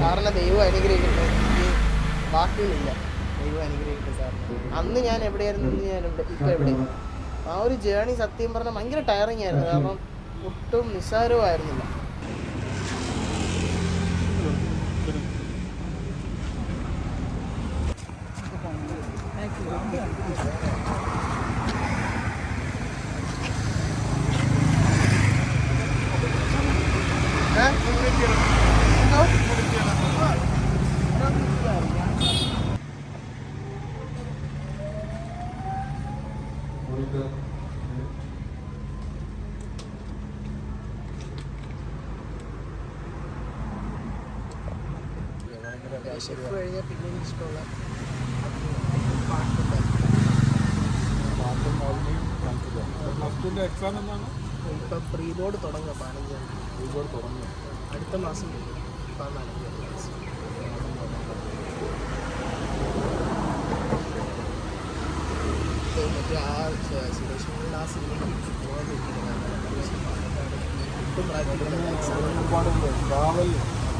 സാറിനെ ദൈവം അനുഗ്രഹിക്കട്ടെ. എനിക്ക് വാക്കുകളില്ല ദൈവം അനുഗ്രഹിക്കട്ടെ സാറിന്. അന്ന് ഞാൻ എവിടെയായിരുന്നു? ഇന്ന് ഞാൻ എവിടെ? ഇപ്പം എവിടെ? ആ ഒരു ജേണി സത്യം പറഞ്ഞാൽ ഭയങ്കര ടയറിങ് ആയിരുന്നു. കാരണം ഒട്ടും നിസ്സാരമായിരുന്നില്ല ഏ? ഷെഫ് കഴിഞ്ഞാൽ പിന്നെ എനിക്ക് ഇഷ്ടമുള്ള പാട്ടുണ്ട് എക്സാം എന്നാണ്? ഇപ്പം പ്രീ ബോർഡ് തുടങ്ങുക പതിനഞ്ചാം തീയതി അടുത്ത മാസം പതിനാലാം തീയതി. മറ്റേ ആ സുരേഷ് ഗോപിയുടെ ആ സിനിമ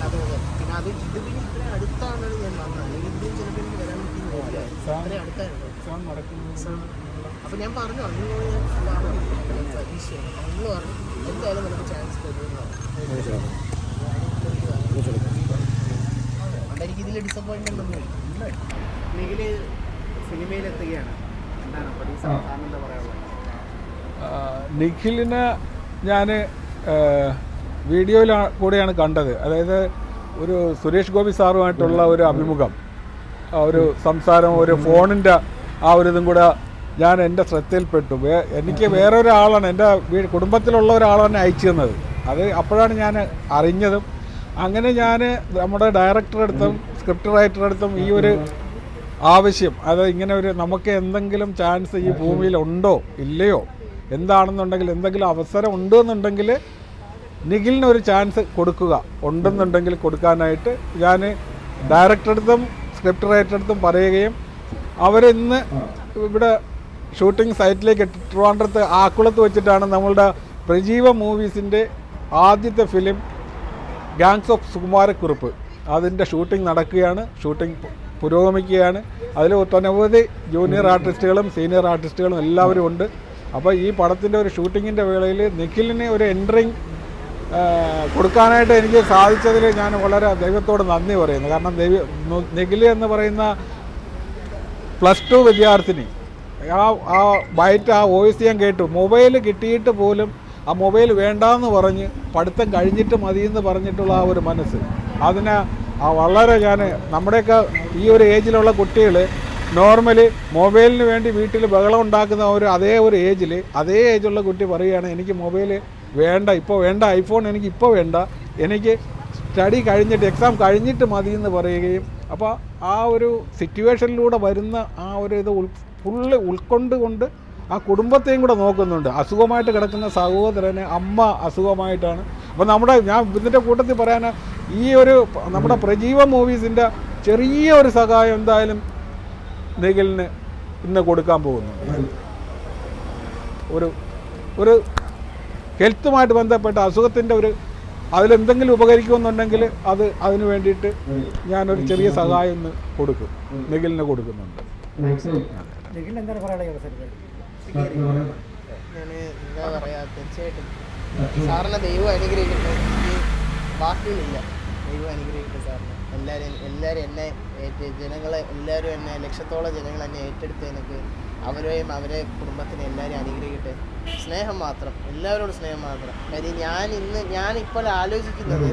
അതെ അതെ പിന്നെ അത് ഇത് പിന്നെ ഇത്രയും അടുത്താണ് ഞാൻ വന്നത് അല്ലെങ്കിൽ ചിലപ്പോൾ എനിക്ക് വരാൻ പറ്റുന്നില്ല ഇത്രയും അടുത്തായിരുന്നു അപ്പം ഞാൻ പറഞ്ഞു അന്ന് ഞാൻ പരീക്ഷയാണ് അന്ന് പറഞ്ഞു എന്തായാലും നമുക്ക് ചാൻസ് തരുന്നതാണ് അതുകൊണ്ട് എനിക്ക് ഇതിൽ ഡിസപ്പോയിൻമെന്റ് ഒന്നും ഇല്ല നിഖിൽ സിനിമയിലെത്തുകയാണ് നിഖിലിനെ ഞാൻ വീഡിയോയിൽ കൂടെയാണ് കണ്ടത്. അതായത് ഒരു സുരേഷ് ഗോപി സാറുമായിട്ടുള്ള ഒരു അഭിമുഖം. ഒരു സംസാരം ഒരു ഫോണിന്റെ ആ ഒരു ഇതും കൂടെ ഞാൻ എന്റെ ശ്രദ്ധയിൽപ്പെട്ടു. വേ എനിക്ക് വേറെ ഒരാളാണ് എന്റെ വീ കുടുംബത്തിലുള്ള ഒരാളാണ് അയച്ചു തന്നത് അത് അപ്പോഴാണ് ഞാൻ അറിഞ്ഞതും. അങ്ങനെ ഞാൻ നമ്മുടെ ഡയറക്ടറെ അടുത്തും സ്ക്രിപ്റ്റ് റൈറ്ററെ അടുത്തും ഈ ഒരു ആവശ്യം. അത് ഇങ്ങനെ ഒരു നമുക്ക് എന്തെങ്കിലും ചാൻസ് ഈ ഭൂമിയിൽ ഉണ്ടോ? ഇല്ലയോ? എന്താണെന്നുണ്ടെങ്കിൽ എന്തെങ്കിലും അവസരം ഉണ്ടെന്നുണ്ടെങ്കിൽ നിഖിലിന് ഒരു ചാൻസ് കൊടുക്കുക. ഉണ്ടെന്നുണ്ടെങ്കിൽ കൊടുക്കാനായിട്ട് ഞാൻ ഡയറക്ടറെടുത്തും സ്ക്രിപ്റ്റ് റൈറ്റർ അടുത്തും പറയുകയും അവരിന്ന് ഇവിടെ ഷൂട്ടിംഗ് സൈറ്റിലേക്ക് ട്രിവാൻഡ്രത്ത് ആക്കുളത്ത് വെച്ചിട്ടാണ് നമ്മളുടെ പ്രജീവ മൂവീസിന്റെ ആദ്യത്തെ ഫിലിം ഗാങ്സ് ഓഫ് സുകുമാരക്കുറിപ്പ് അതിന്റെ ഷൂട്ടിംഗ് നടക്കുകയാണ്. ഷൂട്ടിംഗ് പുരോഗമിക്കുകയാണ്. അതിൽ ഒട്ടനവധി ജൂനിയർ ആർട്ടിസ്റ്റുകളും സീനിയർ ആർട്ടിസ്റ്റുകളും എല്ലാവരും ഉണ്ട്. അപ്പോൾ ഈ പടത്തിന്റെ ഒരു ഷൂട്ടിങ്ങിന്റെ വേളയിൽ നിഖിലിന് ഒരു എൻട്രിങ് കൊടുക്കാനായിട്ട് എനിക്ക് സാധിച്ചതിൽ ഞാൻ വളരെ ദൈവത്തോട് നന്ദി പറയുന്നു. കാരണം ദൈവ നു- നിഖിൽ എന്ന് പറയുന്ന പ്ലസ് ടു വിദ്യാർത്ഥിനി ആ ആ ബൈറ്റ് ആ വോയിസ് ഞാൻ കേട്ടു. മൊബൈൽ കിട്ടിയിട്ട് പോലും ആ മൊബൈൽ വേണ്ടാന്ന് പറഞ്ഞ് പഠിത്തം കഴിഞ്ഞിട്ട് മതിയെന്ന് പറഞ്ഞിട്ടുള്ള ആ ഒരു മനസ്സ്. അതിനെ ആ വളരെ ഞാൻ നമ്മുടെയൊക്കെ ഈ ഒരു ഏജിലുള്ള കുട്ടികൾ നോർമലി മൊബൈലിന് വേണ്ടി വീട്ടിൽ ബഹളം ഉണ്ടാക്കുന്ന ഒരു അതേ ഒരു ഏജിൽ അതേ ഏജുള്ള കുട്ടി പറയുകയാണ് എനിക്ക് മൊബൈൽ വേണ്ട ഇപ്പോൾ വേണ്ട ഐഫോൺ എനിക്ക് ഇപ്പോൾ വേണ്ട എനിക്ക് സ്റ്റഡി കഴിഞ്ഞിട്ട് എക്സാം കഴിഞ്ഞിട്ട് മതി എന്ന് പറയുകയും അപ്പോൾ ആ ഒരു സിറ്റുവേഷനിലൂടെ വരുന്ന ആ ഒരു ഇത് ഉൾ ഫുള്ള് ഉൾക്കൊണ്ടുകൊണ്ട് ആ കുടുംബത്തെയും കൂടെ നോക്കുന്നുണ്ട്. അസുഖമായിട്ട് കിടക്കുന്ന സഹോദരന് അമ്മ അസുഖമായിട്ടാണ്. അപ്പോൾ നമ്മുടെ ഞാൻ ഇതിന്റെ കൂട്ടത്തിൽ പറയാൻ ഈ ഒരു നമ്മുടെ പ്രജീവ മൂവീസിന്റെ ചെറിയ ഒരു സഹായം എന്തായാലും നിഖിലിന് ഇന്ന് കൊടുക്കാൻ പോകുന്നുണ്ട്. ഒരു ഒരു ഹെൽത്തുമായിട്ട് ബന്ധപ്പെട്ട അസുഖത്തിന്റെ ഒരു അതിലെന്തെങ്കിലും ഉപകരിക്കുമെന്നുണ്ടെങ്കിൽ അത് അതിന് വേണ്ടിയിട്ട് ഞാനൊരു ചെറിയ സഹായം ഇന്ന് കൊടുക്കും. നിഖിലിന് കൊടുക്കുന്നുണ്ട്. ഞാൻ എന്താ പറയാ തീർച്ചയായിട്ടും സാറിനെ ദൈവം അനുഗ്രഹിക്കട്ടെ. വാക്കുകളില്ല ദൈവം അനുഗ്രഹിക്കട്ടെ സാറിന്. എല്ലാവരും എല്ലാവരും എന്നെ ഏറ്റ ജനങ്ങളെ എല്ലാവരും എന്നെ ലക്ഷത്തോളം ജനങ്ങൾ എന്നെ ഏറ്റെടുത്ത് എനിക്ക് അവരെയും അവരെ കുടുംബത്തിനെ എല്ലാവരും അനുഗ്രഹിക്കട്ടെ. സ്നേഹം മാത്രം. എല്ലാവരോടും സ്നേഹം മാത്രം. കാര്യം ഞാൻ ഇന്ന് ഞാൻ ഇപ്പോൾ ആലോചിക്കുന്നത്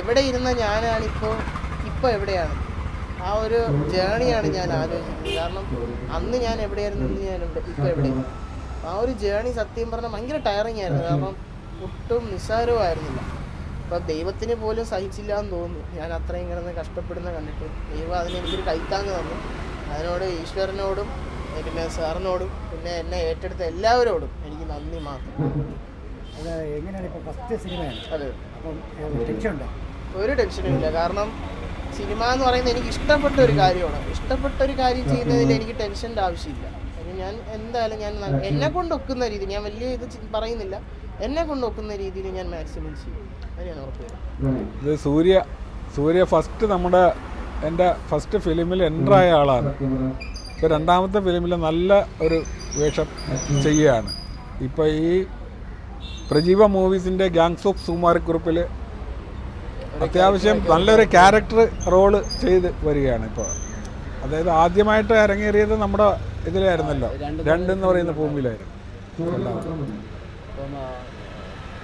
എവിടെ ഇരുന്ന ഞാനാണിപ്പോൾ ഇപ്പോൾ എവിടെയാണ്? ആ ഒരു ജേണിയാണ് ഞാൻ ആലോചിക്കുന്നത്. കാരണം അന്ന് ഞാൻ എവിടെയായിരുന്നു ഇന്ന് ഞാൻ എവിടെ ഇപ്പോൾ എവിടെ? ആ ഒരു ജേണി സത്യം പറഞ്ഞാൽ ഭയങ്കര ടയറിങ് ആയിരുന്നു. കാരണം ഒട്ടും നിസ്സാരമായിരുന്നില്ല അപ്പം ദൈവത്തിന് പോലും സഹിച്ചില്ല എന്ന് തോന്നുന്നു. ഞാൻ അത്രയും കിടന്ന് കഷ്ടപ്പെടുന്ന കണ്ടിട്ട്. ദൈവം അതിന് എനിക്കൊരു കൈത്താങ്ങ് തന്നു. അതിനോട് ഈശ്വരനോടും പിന്നെ സാറിനോടും പിന്നെ എന്നെ ഏറ്റെടുത്ത എല്ലാവരോടും എനിക്ക് നന്ദി മാത്രം. അത് എങ്ങനെയാണ് ഇപ്പോൾ ഫസ്റ്റ് സിനിമയാണ് അതെ. അപ്പം ടെൻഷൻ ഉണ്ടോ ഒരു ടെൻഷനും ഇല്ല കാരണം സിനിമ എന്ന് പറയുന്നത് എനിക്ക് ഇഷ്ടപ്പെട്ട ഒരു കാര്യമാണ്. ഇഷ്ടപ്പെട്ട ഒരു കാര്യം ചെയ്യുന്നതിൽ എനിക്ക് ടെൻഷന്റെ ആവശ്യമില്ല. ഞാൻ എന്തായാലും ഞാൻ എന്നെ കൊണ്ടൊക്കുന്ന രീതി ഞാൻ വലിയ ഇത് പറയുന്നില്ല. എന്നെ കൊണ്ട് നോക്കുന്ന രീതിയിൽ ഞാൻ മാക്സിമം ചെയ്യും. അത് ഞാൻ ഇത് സൂര്യ സൂര്യ ഫസ്റ്റ് നമ്മുടെ എന്റെ ഫസ്റ്റ് ഫിലിമിൽ എന്റർ ആയ ആളാണ്. ഇപ്പോൾ രണ്ടാമത്തെ ഫിലിമിൽ നല്ല ഒരു വേഷം ചെയ്യുകയാണ്. ഇപ്പോൾ ഈ പ്രജീവ മൂവീസിന്റെ ഗാങ്സ് ഓഫ് സുമാരക്കുറിപ്പിൽ അത്യാവശ്യം നല്ലൊരു ക്യാരക്ടർ റോൾ ചെയ്ത് വരികയാണ് ഇപ്പോൾ അതായത് ആദ്യമായിട്ട് അരങ്ങേറിയത് നമ്മുടെ ഇതിലായിരുന്നല്ലോ. രണ്ടെന്ന് പറയുന്ന ഭൂമിയിലായിരുന്നു.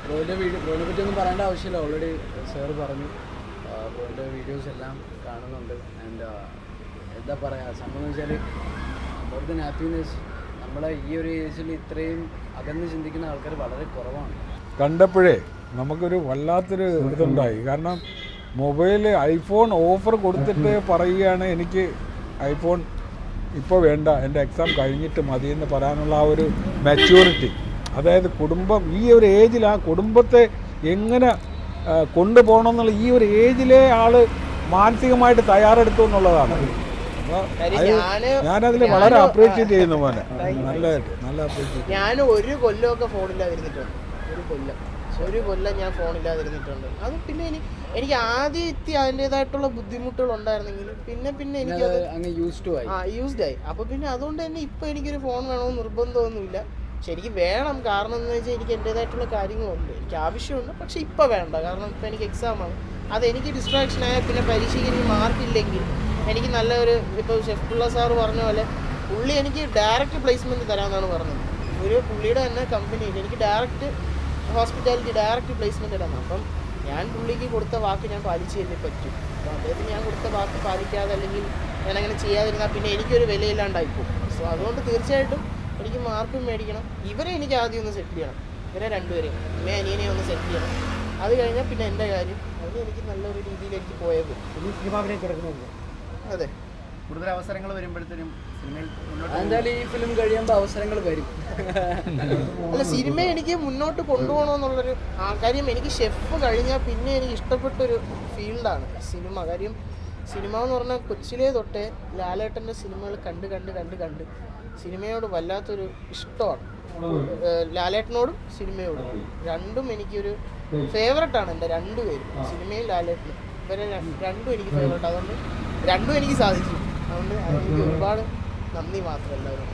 പ്രോയുടെ വീഡിയോ ബ്രോയിനെ പറ്റി ഒന്നും പറയേണ്ട ആവശ്യമില്ല. ഓൾറെഡി സാർ പറഞ്ഞു. ബ്രോയിന്റെ വീഡിയോസ് എല്ലാം കാണുന്നുണ്ട്. ആൻഡ് എന്താ പറയുക സംഭവം എന്ന് വെച്ചാൽ മോർ ദൻ ഹാപ്പിനെസ് നമ്മളെ ഈ ഒരു ഏജിൽ ഇത്രയും അകന്ന് ചിന്തിക്കുന്ന ആൾക്കാർ വളരെ കുറവാണ്. കണ്ടപ്പോഴേ നമുക്കൊരു വല്ലാത്തൊരു ഇതുണ്ടായി. കാരണം മൊബൈൽ ഐഫോൺ ഓഫർ കൊടുത്തിട്ട് പറയുകയാണ് എനിക്ക് ഐഫോൺ ഇപ്പോൾ വേണ്ട. എന്റെ എക്സാം കഴിഞ്ഞിട്ട് മതി എന്ന് പറയാനുള്ള ആ ഒരു മെച്യൂരിറ്റി അതായത് കുടുംബം ഈ ഒരു ഏജിൽ ആ കുടുംബത്തെ എങ്ങനെ കൊണ്ടുപോകണം എന്നുള്ള ഈ ഒരു ഏജിലെ ആൾ മാനസികമായിട്ട് തയ്യാറെടുത്തു എന്നുള്ളതാണ്. ഞാനതിൽ വളരെ അപ്രീഷിയേറ്റ് ചെയ്യുന്നു മോനെ. നല്ലതായിട്ട് നല്ല അപ്രീഷിയേറ്റ് ഞാൻ ഒരു കൊല്ലമൊക്കെ ഫോണില്ലാതിരുന്നിട്ടുണ്ട് ഒരു കൊല്ലം. ഒരു കൊല്ലം ഞാൻ ഫോണില്ലാതിരുന്നിട്ടുണ്ട് അത് പിന്നെ എനിക്ക് എനിക്ക് ആദ്യം എത്തി അതിന്റെതായിട്ടുള്ള ബുദ്ധിമുട്ടുകൾ ഉണ്ടായിരുന്നെങ്കിലും പിന്നെ പിന്നെ എനിക്ക് എനിക്കത് അത് അങ്ങ് യൂസ് ആയി. ആ യൂസ്ഡ് ആയി. അപ്പോൾ പിന്നെ അതുകൊണ്ട് തന്നെ ഇപ്പോൾ എനിക്കൊരു ഫോൺ വേണമെന്ന് നിർബന്ധമൊന്നുമില്ല. ശരിക്കും വേണം. കാരണം എന്ന് വെച്ചാൽ എനിക്ക് എന്റേതായിട്ടുള്ള കാര്യങ്ങളുണ്ട്. എനിക്ക് ആവശ്യമുണ്ട്. പക്ഷേ ഇപ്പോൾ വേണ്ട. കാരണം ഇപ്പോൾ എനിക്ക് എക്സാമാണ് അത് എനിക്ക് ഡിസ്ട്രാക്ഷൻ ആയാൽ പിന്നെ പരീക്ഷയ്ക്ക് എനിക്ക് മാർക്കില്ലെങ്കിൽ എനിക്ക് നല്ലൊരു ഇപ്പോൾ ഷെഫ് പിള്ള സാറ് പറഞ്ഞ പോലെ പുള്ളി എനിക്ക് ഡയറക്റ്റ് പ്ലേസ്മെന്റ് തരാമെന്നാണ് പറഞ്ഞത്. ഒരു പുള്ളിയുടെ തന്നെ കമ്പനിയിൽ എനിക്ക് ഡയറക്റ്റ് ഹോസ്പിറ്റാലിറ്റി ഡയറക്റ്റ് പ്ലേസ്മെന്റ് ഇടാം അപ്പം ഞാൻ പുള്ളിക്ക് കൊടുത്ത വാക്ക് ഞാൻ പാലിച്ചു തന്നെ പറ്റും. അപ്പോൾ അദ്ദേഹത്തിന് ഞാൻ കൊടുത്ത വാക്ക് പാലിക്കാതെ അല്ലെങ്കിൽ ഞാൻ അങ്ങനെ ചെയ്യാതിരുന്നാൽ പിന്നെ എനിക്കൊരു വിലയില്ലാണ്ടായിപ്പോകും സോ അതുകൊണ്ട് തീർച്ചയായിട്ടും എനിക്ക് മാർക്കും മേടിക്കണം. ഇവരെ എനിക്ക് ആദ്യം ഒന്ന് സെറ്റിൽ ചെയ്യണം. ഇവരെ രണ്ടുപേരെയും. അമ്മ അനിയനെ ഒന്ന് സെറ്റിൽ ചെയ്യണം. അത് കഴിഞ്ഞാൽ പിന്നെ എന്റെ കാര്യം. അത് എനിക്ക് നല്ലൊരു രീതിയിൽ എനിക്ക് പോയത് സിനിമാവിനെ അതെ. കൂടുതൽ അവസരങ്ങൾ വരുമ്പോഴത്തേനും സിനിമയിൽ എന്തായാലും ഈ ഫിലിം കഴിയുമ്പോൾ അവസരങ്ങൾ വരും. അല്ല സിനിമ എനിക്ക് മുന്നോട്ട് കൊണ്ടുപോകണമെന്നുള്ളൊരു ആ കാര്യം എനിക്ക് ഷെഫ് കഴിഞ്ഞാൽ പിന്നെ എനിക്ക് ഇഷ്ടപ്പെട്ടൊരു ഫീൽഡാണ് സിനിമ. കാര്യം സിനിമ എന്ന് പറഞ്ഞാൽ കൊച്ചിലേ തൊട്ടേ ലാലേട്ടന്റെ സിനിമകൾ കണ്ട് കണ്ട് കണ്ട് കണ്ട്. സിനിമയോട് വല്ലാത്തൊരു ഇഷ്ടമാണ്. ലാലേട്ടനോടും സിനിമയോടും. രണ്ടും എനിക്കൊരു ഫേവററ്റ് ആണ് എന്റെ രണ്ടുപേരും സിനിമയും ലാലേട്ടനും. ഇവരെ രണ്ടും എനിക്ക് ഫേവററ്റ്. അതുകൊണ്ട് രണ്ടും എനിക്ക് സാധിച്ചു. അതുകൊണ്ട് എനിക്ക് ഒരുപാട് നന്ദി മാത്രമല്ല ഉള്ളൂ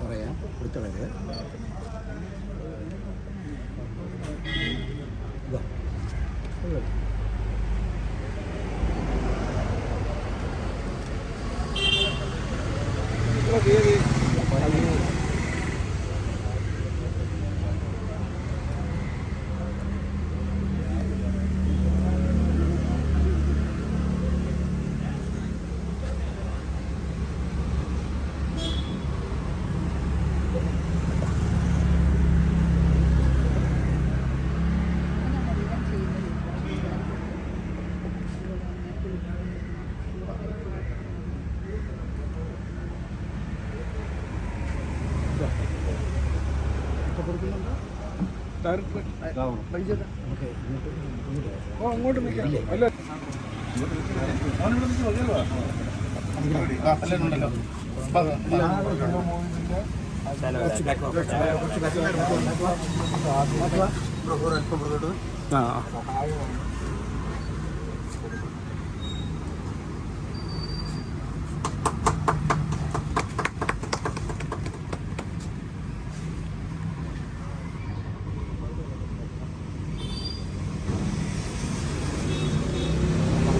പറയാം. കൊടുത്തളര് അങ്ങോട്ട് അല്ല? ആ.